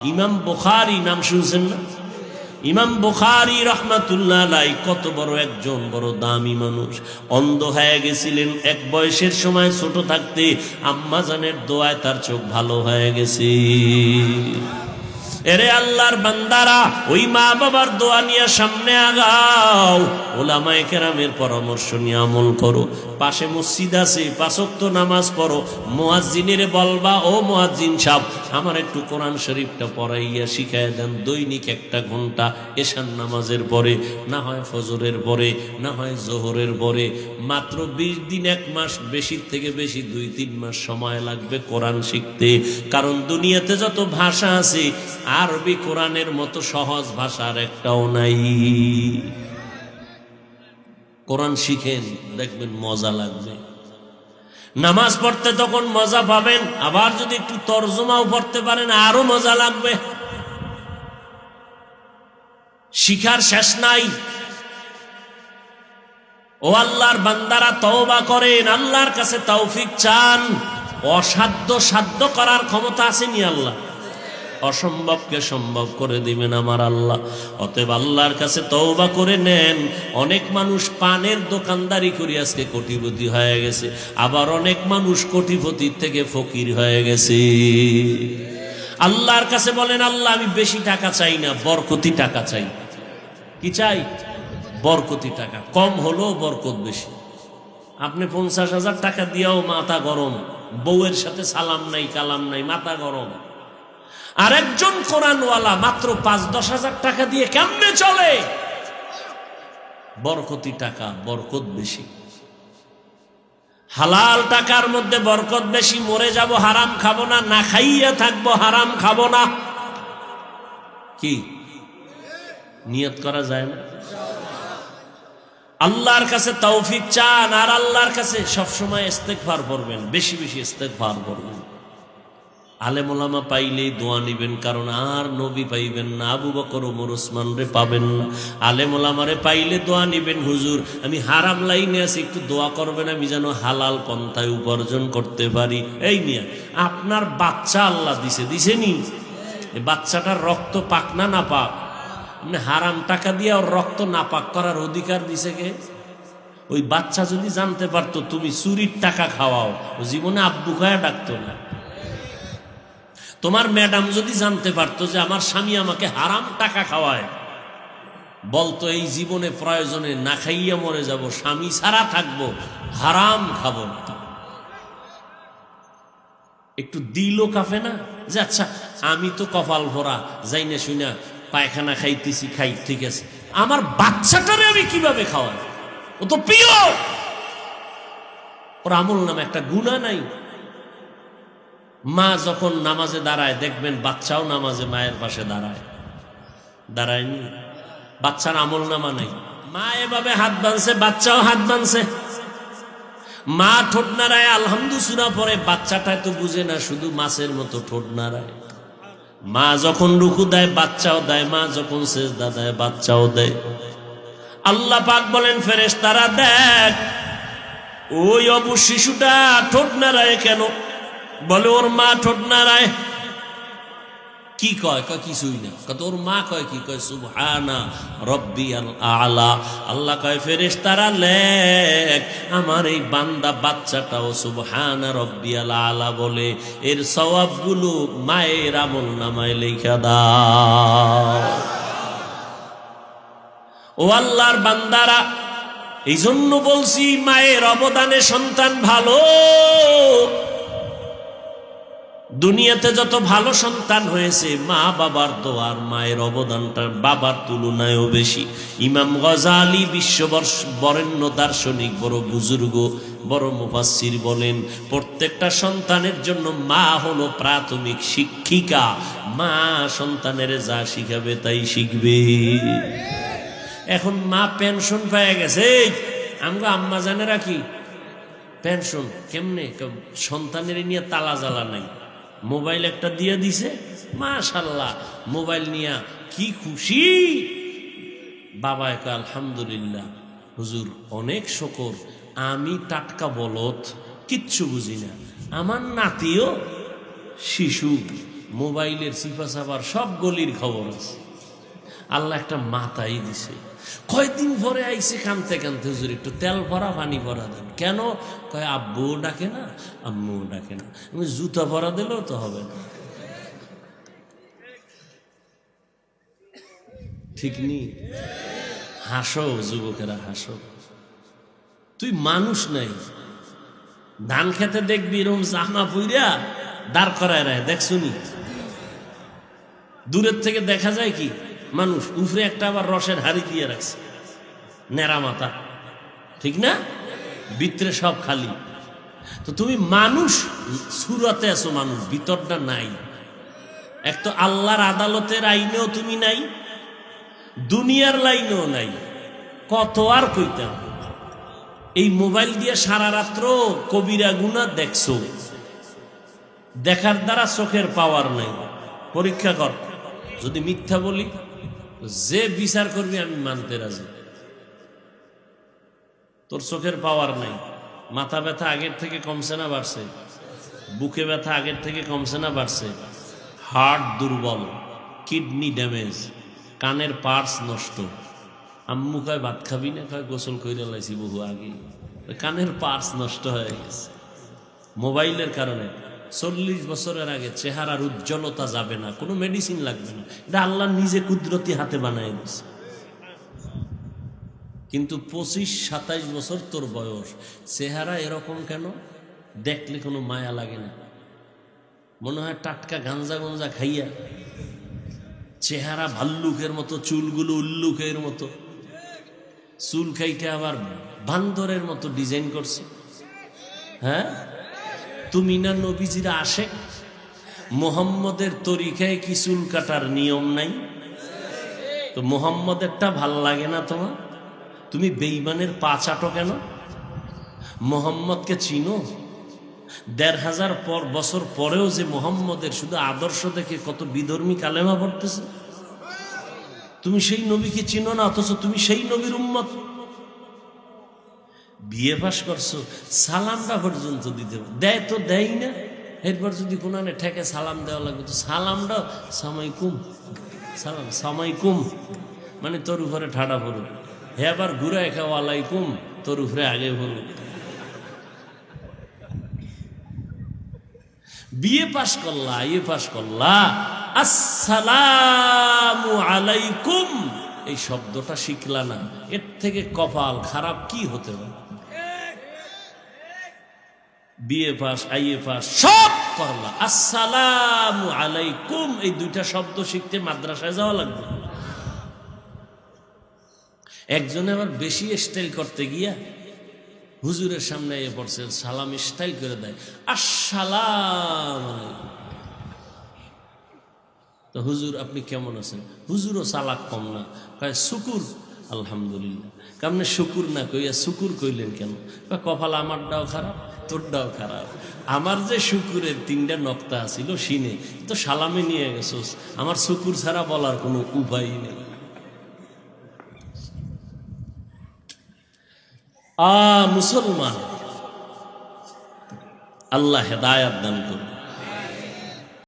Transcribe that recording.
ইমাম বুখারি নাম শুনছেন না? ইমাম বুখারি রহমাতুল্লাহ কত বড় একজন, বড় দামি মানুষ। অন্ধ হয়ে গেছিলেন, এক বয়সের সময় ছোট থাকতে আম্মাজানের দোয়ায় তার চোখ ভালো হয়ে গেছে। এরে আল্লাহর বান্দারা, ওই মা বাবার দোয়া নিয়ে সামনে আগাও। ওলামায়ে কেরামের পরামর্শ নিয়ে আমল করো। পাশে মসজিদ আছে পাঁচক্ত নামাজ পড়ো। মোয়াজ্জিনের বলবা, ও মোয়াজ্জিন সাহ আমার একটু কোরআন শরীফটা পড়াইয়া শিখাই দেন, দৈনিক একটা ঘণ্টা এশান নামাজের পরে, না হয় ফজরের পরে, না হয় জোহরের পরে। মাত্র বিশ দিন, এক মাস বেশির থেকে বেশি দুই, তিন মাস সময় লাগবে কোরআন শিখতে। কারণ দুনিয়াতে যত ভাষা আছে আরবি কোরআনের মতো সহজ ভাষার একটাও নাই। কোরআন শিখেন, দেখবেন মজা লাগবে। নামাজ পড়তে তখন মজা পাবেন, আবার যদি একটু তর্জমাও পড়তে পারেন, আরও মজা লাগবে। শিখার শেষ নাই। ও আল্লাহর বান্দারা তওবা করেন, আল্লাহর কাছে তৌফিক চান। অসাধ্য সাধ্য করার ক্ষমতা আসেনি আল্লাহ। অসম্ভবকে সম্ভব করে দিবেন আমার আল্লাহ। অতএব আল্লাহর কাছে তওবা করে নেন। অনেক মানুষ পানের দোকানদারি করে আজকে কোটিপতি হয়ে গেছে। আবার অনেক মানুষ কোটিপতির থেকে ফকির হয়ে গেছে। আল্লাহর কাছে বলেন, আল্লাহ, আমি বেশি টাকা চাই না, বরকতি টাকা চাই। কি চাই? বরকতি টাকা। কম হলেও বরকত বেশি। আপনি পঞ্চাশ হাজার টাকা দিয়েও মাথা গরম। বউয়ের সাথে সালাম নাই, কালাম নাই, মাথা গরম। আর একজন কোরআনওয়ালা মাত্র পাঁচ, দশ হাজার টাকা দিয়ে কেমনে চলে? বরকতি টাকা, বরকত বেশি। হালাল টাকার মধ্যে বরকত বেশি, মরে যাব, হারাম খাব না না খাইয়া থাকব, হারাম খাব না। কি? নিয়ত করা যায় না? আল্লাহর কাছে তৌফিক চান আর আল্লাহর কাছে সবসময় ইস্তেকফার করবেন বেশি বেশি ইস্তেকফার করবেন আলেমোলামা পাইলেই দোয়া নিবেন, কারণ আর নবী পাইবেন না, আবু বকর ওমর ওসমান রে পাবেন না। আলেমোলামারে পাইলে দোয়া নিবেন, হুজুর, আমি হারাম লাইনে আছি, একটু দোয়া করবেন, আমি যেন হালাল পন্থায় উপার্জন করতে পারি। এই নিয়ে আপনার বাচ্চা আল্লাহ দিছে দিছে নি? বাচ্চাটার রক্ত পাক না না পাক আপনি হারাম টাকা দিয়ে ওর রক্ত নাপাক করার অধিকার দিছে কে? ওই বাচ্চা যদি জানতে পারতো, তুমি চুরির টাকা খাওয়াও জীবনে আব্বু খায়া ডাকতো না। তোমার ম্যাডাম যদি জানতে পারতো যে আমার স্বামী আমাকে হারাম টাকা খাওয়ায়, বলতো, এই জীবনে প্রয়োজনে না খাইয়া মরে যাব, স্বামী ছাড়া থাকব, হারাম খাব না। একটু দিলও কাফে না? যে আচ্ছা আমি তো কপাল ভরা যাই না শুনা পায়খানা খাইতেছি, খাই, ঠিক আছে। আমার বাচ্চাটারে আমি কীভাবে খাওয়াই? ও তো প্রিয়! ওর আমল নামে একটা গুণা নাই। মা যখন নামাজে দাঁড়ায়, দেখবেন বাচ্চাও নামাজে মায়ের পাশে দাঁড়ায়। দাঁড়ায়নি? বাচ্চার আমল নামা নেই। মা এভাবে হাত বাঁধছে, বাচ্চাও হাত বাঁধছে। মা ঠোঁট নাড়ায় আলহামদু সুরা পরে বাচ্চাটা তো বুঝে না, শুধু মাছের মতো ঠোঁট নাড়ায়। মা যখন রুকু দেয়, বাচ্চাও দেয়। মা যখন সেজদা দেয়, বাচ্চাও দেয়। আল্লাহ পাক বলেন ফেরেশ তারা দেখ, ওই অবু শিশুটা ঠোঁট নাড়ায় কেন? বলে, ওর মা ঠোঁট নাড়ায় কি কয়? কয়, কিছুই না। কত ওর মা কয় কি? কয়, সুবহানা রব্বি আলা। আল্লাহ কয় ফেরেশ তারা লেখ, আমার এই বান্দা বাচ্চাটাও সুবহানা রব্বি আলা বলে। এর সওয়াবগুলো মায়ের আমল নামায় লেখা দাও। ও আল্লাহর বান্দারা এই জন্য বলছি, মায়ের অবদানে সন্তান ভালো। দুনিয়াতে যত ভালো সন্তান হয়েছে, মা বাবার দোয়ার মায়ের অবদানটা বাবার তুলনায়ও বেশি। ইমাম গজালি বিশ্ববর্ষ বরেণ্য দার্শনিক, বড় বুজুর্গ, বড় মুফাসির বলেন, প্রত্যেকটা সন্তানের জন্য মা হলো প্রাথমিক শিক্ষিকা। মা সন্তানের যা শিখাবে তাই শিখবে। এখন মা পেনশন পেয়ে গেছে আমগো আম্মা জানে রাখি পেনশন কেমনে? সন্তানের নিয়ে তালা জ্বালা নাই। মোবাইল একটা দিয়ে দিছে। মাশাল্লাহ, মোবাইল নিয়া কি খুশি। বাবা এক আলহামদুলিল্লাহ, হুজুর অনেক শকর। আমি টাটকা বলত কিচ্ছু বুঝি না। আমার নাতিও শিশু, মোবাইলের সিফা সাফার সব গলির খবর আছে। আল্লাহ একটা মাথাই দিছে। কয়দিন পরে আইসে কানতে কানতে, হুজুর, একটু তেল ভরা, পানি ভরা দেন। কেন? কয়, আব্বু ডাকে না? আম্মুও ডাকে না। আমি জুতা ভরা দিলেও তো হবে না। ঠিক নি? হাসো, যুবকেরা, হাসো। তুই মানুষ নাই। ধান খেতে দেখবি, এরকম জামা পুইরা দাঁড় করায় রায়। দেখ শুনি। দূরের থেকে দেখা যায় কি? মানুষ উফরে একটা আবার রসের হাড়ি দিয়ে রাখছে। নেড়া মাথা। ঠিক না? বিত্রে সব খালি। তো তুমি মানুষ, সুরতে আছো মানুষ, ভিতরটা নাই। এক তো আল্লাহর আদালতের আইনেও তুমি নাই, দুনিয়ার লাইনেও নাই। কত আর কইতাম এই মোবাইল দিয়ে সারা রাত্র কবিরা গুনা দেখছ। দেখার দ্বারা চোখের পাওয়ার নাই। পরীক্ষা কর। যদি মিথ্যা বলি যে বিচার করবি আমি মানতে রাজি। তোর চোখের পাওয়ার নাই। মাথা ব্যথা আগের থেকে কমছে না বাড়ছে। বুকে ব্যথা আগের থেকে কমছে না বাড়ছে। হার্ট দুর্বল, কিডনি ড্যামেজ, কানের পার্স নষ্ট। আম্মু কয়, ভাত খাবি না? কয়, গোসল করে লাইছি বহু আগে কানের পার্টস নষ্ট হয়ে গেছে। মোবাইলের কারণে চল্লিশ বছরের আগে চেহারার উজ্জ্বলতা যাবে না, কোনো মেডিসিন লাগবে না। এটা আল্লাহ নিজে কুদরতি হাতে বানায় দিছে কিন্তু পঁচিশ, সাতাইশ বছর তোর বয়স, চেহারা এরকম কেন? দেখলে কোনো মায়া লাগে না। মনে হয় টাটকা গাঞ্জা গঞ্জা খাইয়া, চেহারা ভাল্লুকের মতো, চুলগুলো উল্লুকের মতো। চুল খাইতে আবার বান্দরের মতো ডিজাইন করছে। হ্যাঁ? তুমি না নবীজিরা আসে? মোহাম্মদের তরিকায় কি চুল কাটার নিয়ম নাই? তো মোহাম্মদেরটা ভালো লাগে না তোমার? তুমি বেইমানের পা চাটো কেন? মোহাম্মদকে চিনো? দেড় হাজার পর বছর পরেও যে মোহাম্মদের শুধু আদর্শ দেখে কত বিধর্মী কালেমা পড়তেছে? তুমি সেই নবীকে চিনো না, অথচ তুমি সেই নবীর উম্মত। বিয়ে পাস করছ, সালামটা পর্যন্ত দিতে দেয় তো দেয় না। এরপর যদি কোনো ঠেকে সালাম দেওয়া লাগবে, তো সালামটা সামাইকুম। সালাম, সামাইকুম। মানে তোর উপরে ঠাডা পড়ুক হে আবার ঘুরে একা, ওয়ালাইকুম। তোর উপরে আগে পড়ুক বিয়ে পাশ করলা ইয়ে পাশ করলা, আসসালামু আলাইকুম। এই শব্দটা শিখলা না। এর থেকে কপাল খারাপ কি হতে পারে? বিয়ে পাস আইয়ে পাস, সব করলা। আসসালামু আলাইকুম। এই দুইটা শব্দ শিখতে মাদ্রাসায় যাওয়া লাগবে। একজনে আবার বেশি স্টাইল করতে গিয়া হুজুরের সামনে এ পড়ছে, সালাম স্টাইল করে দেয়। আসসালাম তো হুজুর, আপনি কেমন আছেন? হুজুরও চালাক কম না। কয়, শুকুর, আলহামদুলিল্লাহ। কেমনে শুকুর না কইয়া শুকুর কইলেন কেন? কপাল আমারটাও খারাপ। তোরটাও খারাপ। আমার যে শুকুরের তিনটা নক্তা আছিল সিনে তো সালামে নিয়ে গেছোস আমার শুকুর ছাড়া বলার কোনো উপায় নেই। আ, মুসলমান, আল্লাহ হেদায়াত দান করুন।